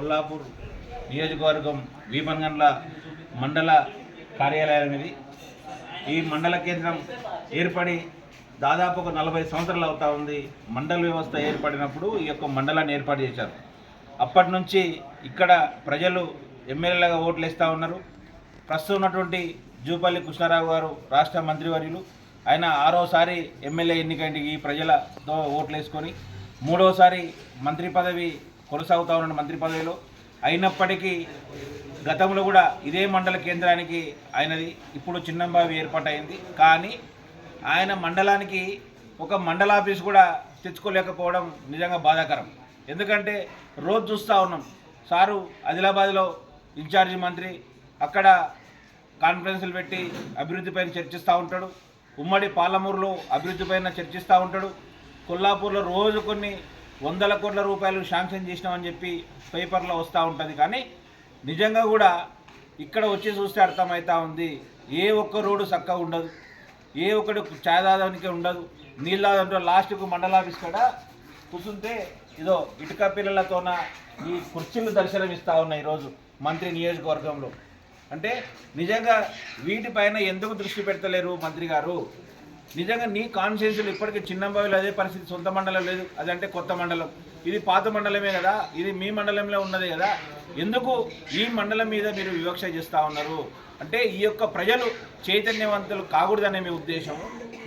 కొల్లాపూర్ నియోజకవర్గం వీపన్గండ్ల మండల కార్యాలయం ఇది. ఈ మండల కేంద్రం ఏర్పడి దాదాపు ఒక నలభై సంవత్సరాలు అవుతా ఉంది. మండల వ్యవస్థ ఏర్పడినప్పుడు ఈ యొక్క మండలాన్ని ఏర్పాటు చేశారు. అప్పటి నుంచి ఇక్కడ ప్రజలు ఎమ్మెల్యేలుగా ఓట్లు వేస్తూ ఉన్నారు. ప్రస్తుతం ఉన్నటువంటి జూపల్లి కృష్ణారావు గారు రాష్ట్ర మంత్రివర్యులు ఆయన ఆరోసారి ఎమ్మెల్యే ఎన్నికంటే ఈ ప్రజలతో ఓట్లు వేసుకొని మూడోసారి మంత్రి పదవి కొనసాగుతా ఉన్న మంత్రి పదవిలో. అయినప్పటికీ గతంలో కూడా ఇదే మండల కేంద్రానికి ఆయనది ఇప్పుడు చిన్నంబావి ఏర్పాటైంది. కానీ ఆయన మండలానికి ఒక మండల ఆఫీస్ కూడా తెచ్చుకోలేకపోవడం నిజంగా బాధాకరం. ఎందుకంటే రోజు చూస్తూ ఉన్నాం. సారు ఆదిలాబాద్లో ఇన్ఛార్జి మంత్రి అక్కడ కాన్ఫరెన్సులు పెట్టి అభివృద్ధిపైన చర్చిస్తూ ఉంటాడు. ఉమ్మడి పాలమూరులో అభివృద్ధి పైన చర్చిస్తూ ఉంటాడు. కొల్లాపూర్లో రోజు కొన్ని వందల కోట్ల రూపాయలు శాంక్షన్ చేసినామని చెప్పి పేపర్లో వస్తూ ఉంటుంది. కానీ నిజంగా కూడా ఇక్కడ వచ్చి చూస్తే అర్థమవుతా ఉంది. ఏ ఒక్క రోడ్డు చక్కగా ఉండదు. ఏ ఒక్కటి ఛాయదాదానికి ఉండదు. నీళ్ళదంటే లాస్ట్కు మండలాఫీస్ కూడా కూర్చుంటే ఇదో ఇటుక పిల్లలతోన ఈ కుర్చీలు దర్శనం ఇస్తా ఉన్నాయి ఈరోజు మంత్రి నియోజకవర్గంలో. అంటే నిజంగా వీటిపైన ఎందుకు దృష్టి పెడతలేరు మంత్రి గారు? నిజంగా నీ కాన్షియన్స్లో ఇప్పటికీ చిన్నంబావిలో అదే పరిస్థితి సొంత మండలం లేదు అదంటే కొత్త మండలం. ఇది పాత మండలమే కదా ఇది మీ మండలంలో ఉన్నదే కదా. ఎందుకు ఈ మండలం మీద మీరు వివక్ష చేస్తూ ఉన్నారు? అంటే ఈ యొక్క ప్రజలు చైతన్యవంతులు కాకూడదనే మీ ఉద్దేశం.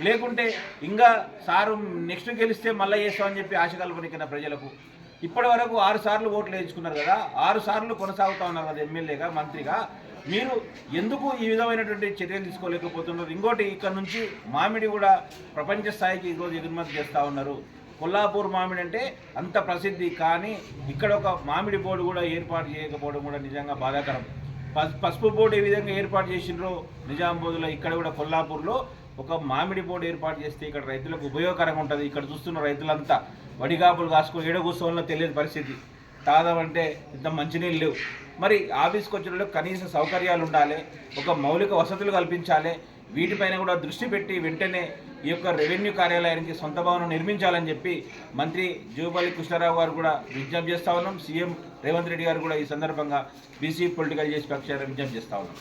లేకుంటే ఇంకా సారు నెక్స్ట్ గెలిస్తే మళ్ళీ చేస్తామని చెప్పి ఆశ కల్పనికిన ప్రజలకు. ఇప్పటి వరకు ఆరు సార్లు ఓట్లు వేయించుకున్నారు కదా ఆరు సార్లు కొనసాగుతా ఉన్నారు కదా ఎమ్మెల్యేగా మంత్రిగా. మీరు ఎందుకు ఈ విధమైనటువంటి చర్యలు తీసుకోలేకపోతున్నారు? ఇంకోటి ఇక్కడ నుంచి మామిడి కూడా ప్రపంచ స్థాయికి ఈరోజు ఎగుమతి చేస్తూ ఉన్నారు. కొల్లాపూర్ మామిడి అంటే అంత ప్రసిద్ధి కానీ ఇక్కడ ఒక మామిడి బోర్డు కూడా ఏర్పాటు చేయకపోవడం కూడా నిజంగా బాధాకరం. పసుపు బోర్డు ఏ విధంగా ఏర్పాటు చేసిండ్రో నిజామాబాద్లో ఇక్కడ కూడా కొల్లాపూర్లో ఒక మామిడి బోర్డు ఏర్పాటు చేస్తే ఇక్కడ రైతులకు ఉపయోగకరంగా ఉంటుంది. ఇక్కడ చూస్తున్న రైతులంతా వడిగాపులు కాసుకొని ఏడ కూర్చోవాలో తెలియని పరిస్థితి. తాగమంటే ఇంత మంచినీళ్ళు లేవు. మరి ఆఫీస్కి వచ్చిన కనీస సౌకర్యాలు ఉండాలి ఒక మౌలిక వసతులు కల్పించాలి వీటిపైన కూడా దృష్టి పెట్టి వెంటనే ఈ యొక్క రెవెన్యూ కార్యాలయానికి సొంత భవనం నిర్మించాలని చెప్పి మంత్రి జూపల్లి కృష్ణారావు గారు కూడా విజ్ఞప్తి చేస్తా ఉన్నాం. సీఎం రేవంత్ రెడ్డి గారు కూడా ఈ సందర్భంగా బీసీ పొలిటికల్ చేసి పక్షాన్ని విజ్ఞప్తి చేస్తా ఉన్నాం.